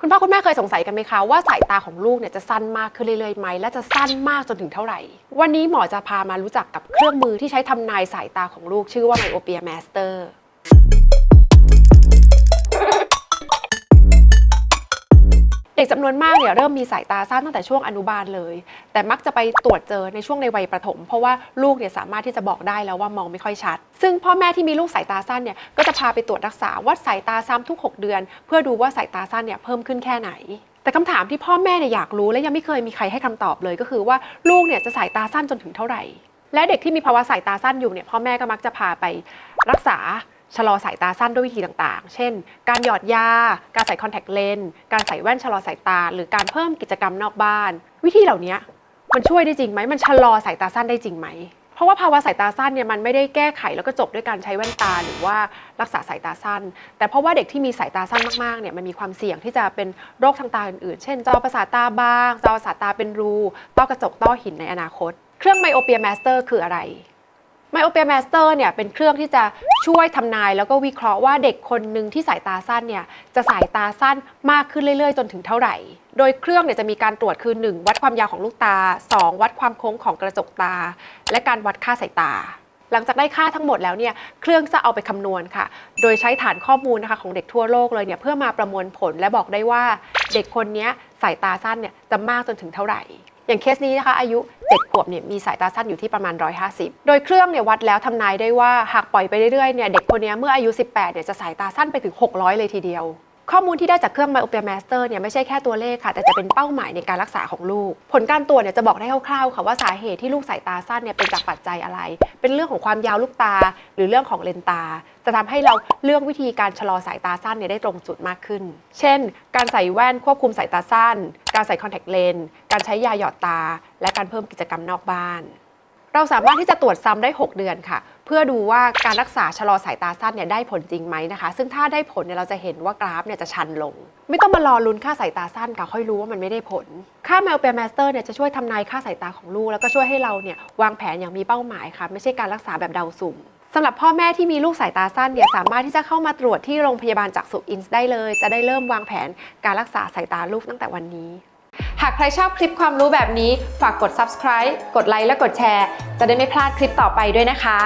คุณพ่อคุณแม่เคยสงสัยกันไหมคะว่าสายตาของลูกเนี่ยจะสั้นมากขึ้นเรื่อยๆไหมและจะสั้นมากจนถึงเท่าไหร่ วันนี้หมอจะพามารู้จักกับเครื่องมือที่ใช้ทำนายสายตาของลูกชื่อว่าไมโอเปียแมสเตอร์ ด็กจำนวนมากเนี่ยเริ่มมีสายตาสั้นตั้งแต่ช่วงอนุบาลเลย แต่มักจะไปตรวจเจอในช่วงในวัยประถม เพราะว่าลูกเนี่ยสามารถที่จะบอกได้แล้วว่ามองไม่ค่อยชัด ซึ่งพ่อแม่ที่มีลูกสายตาสั้นเนี่ยก็จะพาไปตรวจรักษาวัดสายตาซ้ำทุก 6 เดือน เพื่อดูว่าสายตาสั้นเนี่ยเพิ่มขึ้นแค่ไหนแต่คำถามที่พ่อแม่เนี่ยอยากรู้และยังไม่เคยมีใครให้คำตอบเลยก็คือว่าลูกเนี่ยจะสายตาสั้นจนถึงเท่าไหร่ และเด็กที่มีภาวะสายตาสั้นอยู่เนี่ยพ่อแม่ก็มักจะพาไปรักษา ชะลอสายตาสั้นด้วยวิธีต่างๆ เช่น การหยอดยา การใส่คอนแทคเลนส์การใส่แว่นชะลอสายตา หรือการเพิ่มกิจกรรมนอกบ้าน วิธีเหล่านี้มันช่วยได้จริงไหม มันชะลอสายตาสั้นได้จริงไหม เพราะว่าภาวะสายตาสั้นเนี่ยมันไม่ได้แก้ไขแล้วก็จบด้วยการใช้แว่นตาหรือว่ารักษาสายตาสั้น แต่เพราะว่าเด็กที่มีสายตาสั้นมากๆเนี่ยมันมีความเสี่ยงที่จะเป็นโรคทางตาอื่นๆ เช่น จอประสาทตาบาง จอประสาทตาเป็นรู ต้อกระจก ต้อหินในอนาคต เครื่อง Myopia Master คืออะไร Myopia Master เนี่ยเป็นเครื่องที่จะช่วยทำนาย แล้วก็วิเคราะห์ว่าเด็กคนหนึ่งที่สายตาสั้นเนี่ยจะสายตาสั้นมากขึ้นเรื่อยๆ จนถึงเท่าไหร่ โดยเครื่องเนี่ยจะมีการตรวจคือ 1 วัดความยาวของลูกตา 2 วัดความโค้งของกระจกตา และการวัดค่าสายตา หลังจากได้ค่าทั้งหมดแล้วเนี่ยเครื่องจะเอาไปคำนวณค่ะ โดยใช้ฐานข้อมูลนะคะของเด็กทั่วโลกเลยเนี่ยเพื่อมาประมวลผลและบอกได้ว่า เด็กคนนี้สายตาสั้นเนี่ยจะมากจนถึงเท่าไหร่ อย่างเคสนี้นะคะอายุ 7ขวบเนี่ยมีสายตาสั้นอยู่ที่ประมาณ 150 โดยเครื่องเนี่ยวัดแล้วทำนายได้ว่าหากปล่อยไปเรื่อยๆเนี่ยเด็กคนนี้เมื่ออายุ 18เนี่ยจะสายตาสั้นไปถึง 600 เลยทีเดียว ข้อมูลที่ได้จากเครื่อง Myopia Master เนี่ยไม่ใช่แค่ตัวเลขค่ะ แต่จะเป็นเป้าหมายในการรักษาของลูก ผลการตรวจเนี่ยจะบอกได้คร่าวๆค่ะว่าสาเหตุที่ลูกสายตาสั้นเนี่ยเป็นจากปัจจัยอะไร เป็นเรื่องของความยาวลูกตา หรือเรื่องของเลนตา จะทำให้เราเลือกวิธีการชะลอสายตาสั้นเนี่ยได้ตรงจุดมากขึ้น เช่น การใส่แว่นควบคุมสายตาสั้น การใส่คอนแทคเลนส์การใช้ยาหยอดตา และการเพิ่มกิจกรรมนอกบ้าน เราสามารถที่จะตรวจซ้ำได้ 6 เดือนค่ะ เพื่อดูว่าการรักษาชะลอสายตาสั้นเนี่ยได้ผลจริงไหมนะคะ ซึ่งถ้าได้ผลเนี่ยเราจะเห็นว่ากราฟเนี่ยจะชันลง ไม่ต้องมารอลุ้นค่าสายตาสั้นค่ะค่อยรู้ว่ามันไม่ได้ผล ค่า Myopia Master เนี่ยจะช่วยทำนายค่าสายตาของลูก แล้วก็ช่วยให้เราเนี่ยวางแผนอย่างมีเป้าหมายค่ะ ไม่ใช่การรักษาแบบเดาสุ่มสำหรับพ่อแม่ที่มีลูกสายตาสั้นเนี่ยสามารถที่จะเข้ามาตรวจที่โรงพยาบาลจักษุอินส์ได้เลย จะได้เริ่มวางแผนการรักษาสายตาลูกตั้งแต่วันนี้ หากใครชอบคลิปความรู้แบบนี้ ฝากกด subscribe กดไลค์และกดแชร์ จะได้ไม่พลาดคลิปต่อไปด้วยนะคะ